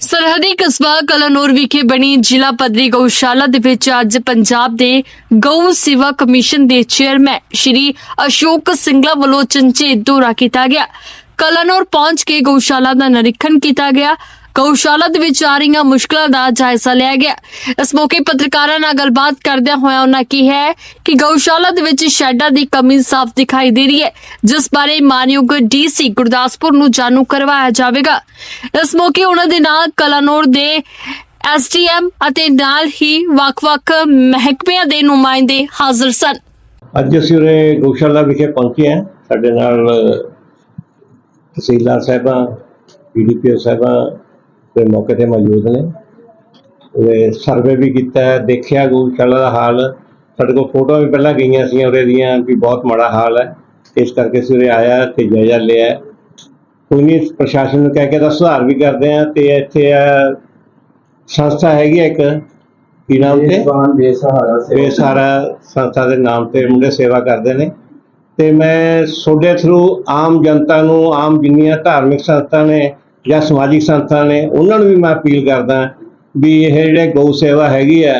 ਸਰਹੱਦੀ ਕਸਬਾ ਕਲਾਨੌਰ ਵਿਖੇ ਬਣੀ ਜ਼ਿਲ੍ਹਾ ਪੱਧਰੀ ਗਊਸ਼ਾਲਾ ਦੇ ਵਿੱਚ ਅੱਜ ਪੰਜਾਬ ਦੇ ਗਊ ਸੇਵਾ ਕਮਿਸ਼ਨ ਦੇ ਚੇਅਰਮੈਨ ਸ਼੍ਰੀ ਅਸ਼ੋਕ ਸਿੰਗਲਾ ਵੱਲੋਂ ਚੰਚੇ ਦੌਰਾ ਕੀਤਾ ਗਿਆ। ਕਲਾਨੌਰ ਪਹੁੰਚ ਕੇ ਗਊਸ਼ਾਲਾ ਦਾ ਨਿਰੀਖਣ ਕੀਤਾ ਗਿਆ। ਗਊਸ਼ਾਲਾ ਦੇ ਵਿੱਚ ਆ ਰਹੀਆਂ ਮੁਸ਼ਕਲਾਂ ਦਾ ਜਾਇਜ਼ਾ ਲਿਆ ਗਿਆ। ਇਸ ਮੌਕੇ ਪੱਤਰਕਾਰਾਂ ਨਾਲ ਗੱਲਬਾਤ ਕਰਦਿਆਂ ਹੋਇਆ ਉਹਨਾਂ ਕਿਹਾ ਕਿ ਗਊਸ਼ਾਲਾ ਦੇ ਵਿੱਚ ਸ਼ੈਡਾਂ ਦੀ ਕਮੀ ਸਾਫ਼ ਦਿਖਾਈ ਦੇ ਰਹੀ ਹੈ, ਜਿਸ ਬਾਰੇ ਮਾਨਯੋਗ ਡੀਸੀ ਗੁਰਦਾਸਪੁਰ ਨੂੰ ਜਾਣੂ ਕਰਵਾਇਆ ਜਾਵੇਗਾ। ਇਸ ਮੌਕੇ ਉਹਨਾਂ ਦੇ ਨਾਲ ਕਲਾਨੌਰ ਦੇ ਐਸਟੀਐਮ ਅਤੇ ਨਾਲ ਹੀ ਵੱਖ-ਵੱਖ ਮਹਿਕਮਿਆਂ ਦੇ ਨੁਮਾਇੰਦੇ ਹਾਜ਼ਰ ਸਨ। ਅੱਜ ਅਸੀਂ ਉਰੇ ਗਊਸ਼ਾਲਾ ਵਿਖੇ ਪਹੁੰਚੇ ਹਾਂ। ਸਾਡੇ ਨਾਲ ਤਹਿਸੀਲਦਾਰ ਸਾਹਿਬਾਂ ਪੀਡੀਪੀਓ ਸਾਹਿਬਾਂ ਦੇ ਮੌਕੇ ਤੇ ਮੌਜੂਦ ਨੇ। ਉਰੇ ਸਰਵੇ ਵੀ ਕੀਤਾ ਹੈ ਦੇਖਿਆ ਗਊਸ਼ਾਲਾ ਦਾ ਹਾਲ। ਸਾਡੇ ਕੋਲ ਫੋਟੋਆਂ ਵੀ ਪਹਿਲਾਂ ਗਈਆਂ ਸੀ ਉਰੇ ਦੀਆਂ ਵੀ ਬਹੁਤ ਮਾੜਾ ਹਾਲ ਹੈ। ਇਸ ਕਰਕੇ ਅਸੀਂ ਉਰੇ ਆਇਆ ਤੇ ਜਾਇਜ਼ਾ ਲਿਆ ਕੋਈ ਨਹੀਂ ਪ੍ਰਸ਼ਾਸਨ ਨੂੰ ਕਹਿ ਕੇ ਤਾਂ ਸੁਧਾਰ ਵੀ ਕਰਦੇ ਆ ਤੇ ਇੱਥੇ ਆ ਸੰਸਥਾ ਹੈਗੀ ਇੱਕ। ਕੀ ਨਾਮ ਤੇ? ਬੇਸਹਾਰਾ ਇਹ ਸਾਰਾ ਸੰਸਥਾ ਦੇ ਨਾਮ ਤੇ ਮੁੰਡੇ ਸੇਵਾ ਕਰਦੇ ਨੇ। ਤੇ ਮੈਂ ਤੁਹਾਡੇ ਥਰੂ ਆਮ ਜਨਤਾ ਨੂੰ ਆਮ ਜਿੰਨੀਆਂ ਧਾਰਮਿਕ ਸੰਸਥਾ ਨੇ ਜਾਂ ਸਮਾਜਿਕ ਸੰਸਥਾ ਨੇ, ਉਹਨਾਂ ਨੂੰ ਵੀ ਮੈਂ ਅਪੀਲ ਕਰਦਾ ਵੀ ਇਹ ਜਿਹੜੇ ਗਊ ਸੇਵਾ ਹੈਗੀ ਆ,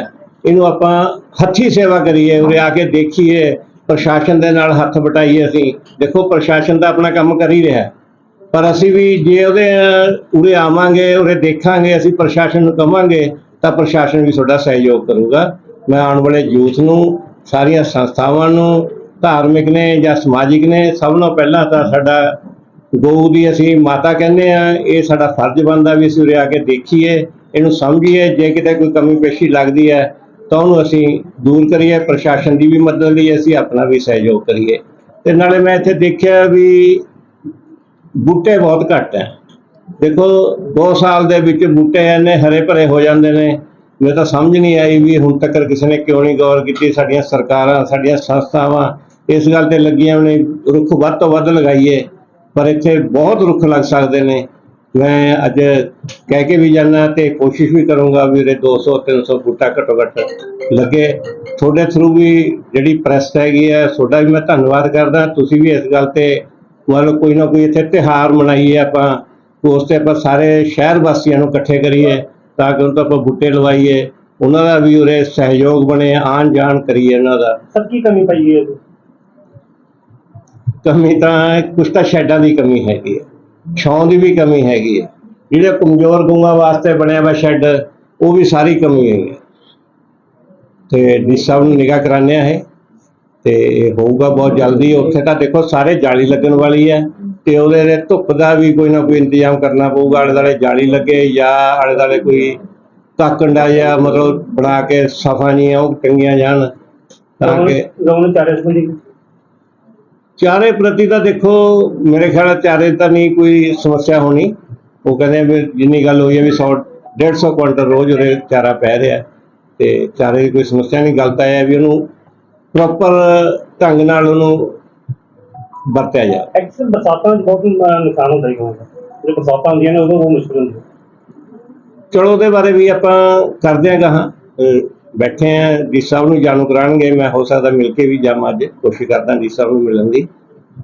ਇਹਨੂੰ ਆਪਾਂ ਹੱਥੀ ਸੇਵਾ ਕਰੀਏ, ਉਰੇ ਆ ਕੇ ਦੇਖੀਏ, ਪ੍ਰਸ਼ਾਸਨ ਦੇ ਨਾਲ ਹੱਥ ਵਟਾਈਏ ਅਸੀਂ। ਦੇਖੋ, ਪ੍ਰਸ਼ਾਸਨ ਤਾਂ ਆਪਣਾ ਕੰਮ ਕਰ ਹੀ ਰਿਹਾ। ਪਰ ਅਸੀਂ ਵੀ ਜੇ ਉਹਦੇ ਉਰੇ ਆਵਾਂਗੇ, ਉਰੇ ਦੇਖਾਂਗੇ, ਅਸੀਂ ਪ੍ਰਸ਼ਾਸਨ ਨੂੰ ਕਵਾਂਗੇ, ਤਾਂ ਪ੍ਰਸ਼ਾਸਨ ਵੀ ਤੁਹਾਡਾ ਸਹਿਯੋਗ ਕਰੂਗਾ। ਮੈਂ ਆਉਣ ਵਾਲੇ ਯੂਥ ਨੂੰ, ਸਾਰੀਆਂ ਸੰਸਥਾਵਾਂ ਨੂੰ, ਧਾਰਮਿਕ ਨੇ ਜਾਂ ਸਮਾਜਿਕ ਨੇ, ਸਭ ਨੂੰ ਪਹਿਲਾਂ ਤਾਂ ਸਾਡਾ ਗਊ ਦੀ ਅਸੀਂ ਮਾਤਾ ਕਹਿੰਦੇ ਆ, ਇਹ ਸਾਡਾ ਫਰਜ਼ ਬਣਦਾ ਵੀ ਅਸੀਂ ਉਰੇ ਆ ਕੇ ਦੇਖੀਏ, ਇਹਨੂੰ ਸਮਝੀਏ, ਜੇ ਕਿਤੇ ਕੋਈ ਕਮੀ ਪੇਸ਼ੀ ਲੱਗਦੀ ਹੈ, ਤਾਂ ਉਹਨੂੰ ਅਸੀਂ ਦੂਰ ਕਰੀਏ, ਪ੍ਰਸ਼ਾਸਨ ਦੀ ਵੀ ਮਦਦ ਲਈ ਅਸੀਂ ਆਪਣਾ ਵੀ ਸਹਿਯੋਗ ਕਰੀਏ। ਤੇ ਨਾਲੇ ਮੈਂ ਇੱਥੇ ਦੇਖਿਆ ਵੀ ਬੂਟੇ ਬਹੁਤ ਘੱਟ ਹੈ। ਦੇਖੋ 2 ਸਾਲ ਦੇ ਵਿੱਚ ਬੂਟੇ ਇੰਨੇ ਹਰੇ ਭਰੇ ਹੋ ਜਾਂਦੇ ਨੇ, ਮੈਨੂੰ ਤਾਂ ਸਮਝ ਨਹੀਂ ਆਈ ਵੀ ਹੁਣ ਤੱਕ ਕਿਸੇ ਨੇ ਕਿਉਂ ਨਹੀਂ ਗੌਰ ਕੀਤੀ, ਸਾਡੀਆਂ ਸਰਕਾਰਾਂ, ਸਾਡੀਆਂ ਸੰਸਥਾਵਾਂ ਇਸ ਗੱਲ ਤੇ ਲੱਗੀਆਂ ਨੇ ਰੁੱਖ ਵੱਧ ਤੋਂ ਵੱਧ ਲਗਾਈਏ। ਪਰ ਇੱਥੇ ਬਹੁਤ ਰੁੱਖ ਲੱਗ ਸਕਦੇ ਨੇ। ਮੈਂ ਅੱਜ ਕਹਿ ਕੇ ਵੀ ਜਾਣਾ ਤੇ ਕੋਸ਼ਿਸ਼ ਵੀ ਕਰੂੰਗਾ ਵੀ ਇਹਦੇ 200 300 ਬੂਟਾ ਘੱਟੋ ਘੱਟ ਲੱਗੇ। ਤੁਹਾਡੇ ਥਰੂ ਵੀ ਜਿਹੜੀ ਪ੍ਰੈਸ ਹੈਗੀ ਹੈ, ਤੁਹਾਡਾ ਵੀ ਮੈਂ ਧੰਨਵਾਦ ਕਰਦਾ। ਤੁਸੀਂ ਵੀ ਇਸ ਗੱਲ ਤੇ ਮਤਲਬ ਕੋਈ ਨਾ ਕੋਈ ਇੱਥੇ ਤਿਹਾਰ ਮਨਾਈਏ ਆਪਾਂ। ਉਸ ਤੇ ਆਪਾਂ ਸਾਰੇ ਸ਼ਹਿਰ ਵਾਸੀਆਂ ਨੂੰ ਇਕੱਠੇ ਕਰੀਏ ਤਾਂ ਕਿ ਉਹਨਾਂ ਤੋਂ ਆਪਾਂ ਬੂਟੇ ਲਵਾਈਏ। ਉਹਨਾਂ ਦਾ ਵੀ ਉਰੇ ਸਹਿਯੋਗ ਬਣੇ ਆਣ ਜਾਣ ਕਰੀਏ ਉਹਨਾਂ ਦਾ। ਸਭ ਕੀ ਕਮੀ ਪਈ ਹੈ? ਕਮੀ ਤਾਂ ਕੁਛ ਤਾਂ ਸ਼ੈਡਾਂ ਦੀ ਕਮੀ ਹੈਗੀ ਹੈ ਛਾਂ ਦੀ ਵੀ ਕਮੀ ਹੈਗੀ ਹੈ। ਜਿਹੜੇ ਕਮਜ਼ੋਰ ਗਊਆਂ ਵਾਸਤੇ ਬਣਿਆ ਵਾ ਸ਼ੈੱਡ ਉਹ ਵੀ ਸਾਰੀ ਕਮੀ ਹੈ। ਤੇ ਡੀ ਸਾਹਿਬ ਨੂੰ ਨਿਗਾਹ ਕਰਾਣੇ ਹੈ ਤੇ ਇਹ ਹੋਊਗਾ ਬਹੁਤ ਜਲਦੀ। ਉੱਥੇ ਤਾਂ ਦੇਖੋ ਸਾਰੇ ਜਾਲੀ ਲੱਗਣ ਵਾਲੀ ਹੈ ਤੇ ਉਹਦੇ ਦੇ ਧੁੱਪ ਦਾ ਵੀ ਕੋਈ ਨਾ ਕੋਈ ਇੰਤਜ਼ਾਮ ਕਰਨਾ ਪਊਗਾ। ਆਲੇ ਦੁਆਲੇ ਜਾਲੀ ਲੱਗੇ ਜਾਂ ਆਲੇ ਦੁਆਲੇ ਕੋਈ ਕਾਕੰਡਾ ਜਾਂ ਮਤਲਬ ਬਣਾ ਕੇ ਸਫਾ ਨਹੀਂ ਉਹ ਟੰਗੀਆਂ ਜਾਣ ਤਾਂ ਕਿ ਗਊ ਚਾਰੇ ਸੰਬੰਧੀ ਚਾਰੇ ਪ੍ਰਤੀ ਤਾਂ ਦੇਖੋ ਮੇਰੇ ਖਿਆਲ ਨਾਲ ਚਾਰੇ ਤਾਂ ਨਹੀਂ ਕੋਈ ਸਮੱਸਿਆ ਹੋਣੀ। ਉਹ ਕਹਿੰਦੇ ਵੀ ਜਿੰਨੀ ਗੱਲ ਹੋਈ ਹੈ ਵੀ 100 150 ਕੁਇੰਟਲ ਰੋਜ਼ ਉਹਦੇ ਚਾਰਾ ਪੈ ਰਿਹਾ। ਤੇ ਚਾਰੇ ਦੀ ਕੋਈ ਸਮੱਸਿਆ ਨਹੀਂ ਗੱਲ ਤਾਂ ਇਹ ਹੈ ਵੀ ਉਹਨੂੰ ਪ੍ਰੋਪਰ ਢੰਗ ਨਾਲ ਉਹਨੂੰ ਵਰਤਿਆ ਜਾ ਐਕਸਲ ਬਰਸਾਤਾਂ ਵਿੱਚ ਬਹੁਤ ਨੁਕਸਾਨ ਹੁੰਦਾ ਹੀ ਹੋਊਗਾ। ਜਦੋਂ ਬਰਸਾਤਾਂ ਹੁੰਦੀਆਂ ਨੇ ਉਦੋਂ ਉਹ ਮੁਸ਼ਕਲ ਹੁੰਦੀ ਚਲੋ ਉਹਦੇ ਬਾਰੇ ਵੀ ਆਪਾਂ ਕਰਦੇ ਹਾਂ ਗਾਹਾਂ। ਬੈਠੇ ਆ ਡੀ ਸਾਹਿਬ ਨੂੰ ਜਾਣੂ ਕਰਾਣਗੇ ਮੈਂ ਹੋ ਸਕਦਾ ਮਿਲ ਕੇ ਵੀ ਜਾਵਾਂ ਅੱਜ। ਕੋਸ਼ਿਸ਼ ਕਰਦਾ ਡੀ ਸਾਹਿਬ ਨੂੰ ਮਿਲਣ ਦੀ।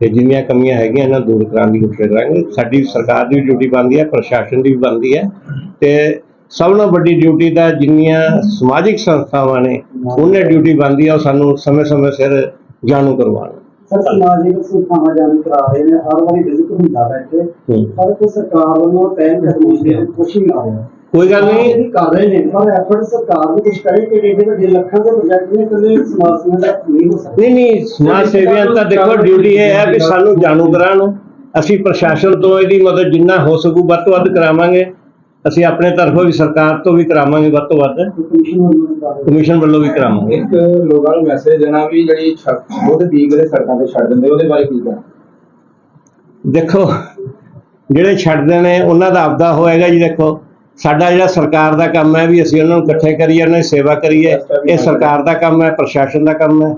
ਤੇ ਜਿੰਨੀਆਂ ਕਮੀਆਂ ਹੈਗੀਆਂ ਇਹਨਾਂ ਦੂਰ ਕਰਾਉਣ ਦੀ ਕੋਸ਼ਿਸ਼ ਕਰਾਂਗੇ। ਸਾਡੀ ਸਰਕਾਰ ਦੀ ਡਿਊਟੀ ਬਣਦੀ ਹੈ ਪ੍ਰਸ਼ਾਸਨ ਦੀ ਵੀ ਬਣਦੀ ਹੈ। ਤੇ ਸਭ ਨਾਲੋਂ ਵੱਡੀ ਡਿਊਟੀ ਤਾਂ ਜਿੰਨੀਆਂ ਸਮਾਜਿਕ ਸੰਸਥਾਵਾਂ ਨੇ ਉਹਨੇ ਡਿਊਟੀ ਬਣਦੀ ਹੈ ਉਹ ਸਾਨੂੰ ਸਮੇਂ-ਸਮੇਂ ਸਿਰ ਜਾਣੂ ਕਰਵਾਉਣ। ਸਰ ਸਮਾਜਿਕ ਸੰਸਥਾਵਾਂ ਜਾਣ ਕਰਾ ਰਹੇ ਨੇ ਹਰ ਵਾਰੀ ਵਿਜ਼ਿਟ ਹੁੰਦਾ ਹੈ ਇੱਥੇ ਹੂੰ। ਪਰ ਕੋਈ ਸਰਕਾਰ ਵੱਲੋਂ ਪਹਿਲ ਕਦਮੀ ਦੀ ਕੁਛ ਨਹੀਂ ਆ ਰਿਹਾ ਕੋਈ ਗੱਲ ਨਹੀਂ। ਇਹ ਕਰ ਰਹੇ ਨੇ। ਪਰ ਐਫਰਟ ਸਰਕਾਰ ਵੀ ਕੁਝ ਕਰੇ ਕਿ ਏਡੇ ਵੱਡੇ ਲੱਖਾਂ ਦੇ ਪ੍ਰੋਜੈਕਟ ਨੇ ਇਕੱਲੇ ਸਮਾਜ ਸੇਵਾ ਦਾ ਨਹੀਂ ਹੋ ਸਕਦਾ। ਨਹੀਂ ਨਹੀਂ ਸਮਾਜ ਸੇਵੀਆਂ ਤਾਂ ਦੇਖੋ ਡਿਊਟੀ ਇਹ ਹੈ ਵੀ ਸਾਨੂੰ ਜਾਣੂ ਕਰਾਉਣ ਅਸੀਂ ਪ੍ਰਸ਼ਾਸਨ ਤੋਂ ਇਹਦੀ ਮਦਦ ਜਿੰਨਾ ਹੋ ਸਕੂ ਵੱਧ ਤੋਂ ਵੱਧ ਕਰਾਵਾਂਗੇ। ਅਸੀਂ ਆਪਣੇ ਤਰਫੋਂ ਵੀ ਸਰਕਾਰ ਤੋਂ ਵੀ ਕਰਾਵਾਂਗੇ ਵੱਧ ਤੋਂ ਵੱਧ। ਕਮਿਸ਼ਨ ਵੱਲੋਂ ਵੀ ਕਰਾਵਾਂਗੇ। ਇੱਕ ਲੋਕਾਂ ਨੂੰ ਮੈਸੇਜ ਦੇਣਾ ਵੀ ਜਿਹੜੀ ਉਹਦੇ ਬੀਗ ਦੇ ਸੜਕਾਂ ਤੇ ਛੱਡ ਦਿੰਦੇ ਉਹਦੇ ਬਾਰੇ ਕੀ ਕਹਿਣਾ? ਦੇਖੋ ਜਿਹੜੇ ਛੱਡਦੇ ਨੇ ਉਹਨਾਂ ਦਾ ਆਪਦਾ ਹੋਏਗਾ ਜੀ ਦੇਖੋ। ਸਾਡਾ ਜਿਹੜਾ ਸਰਕਾਰ ਦਾ ਕੰਮ ਹੈ ਵੀ ਅਸੀਂ ਉਹਨਾਂ ਨੂੰ ਇਕੱਠੇ ਕਰੀਏ ਉਹਨਾਂ ਦੀ ਸੇਵਾ ਕਰੀਏ। ਇਹ ਸਰਕਾਰ ਦਾ ਕੰਮ ਹੈ ਪ੍ਰਸ਼ਾਸਨ ਦਾ ਕੰਮ ਹੈ।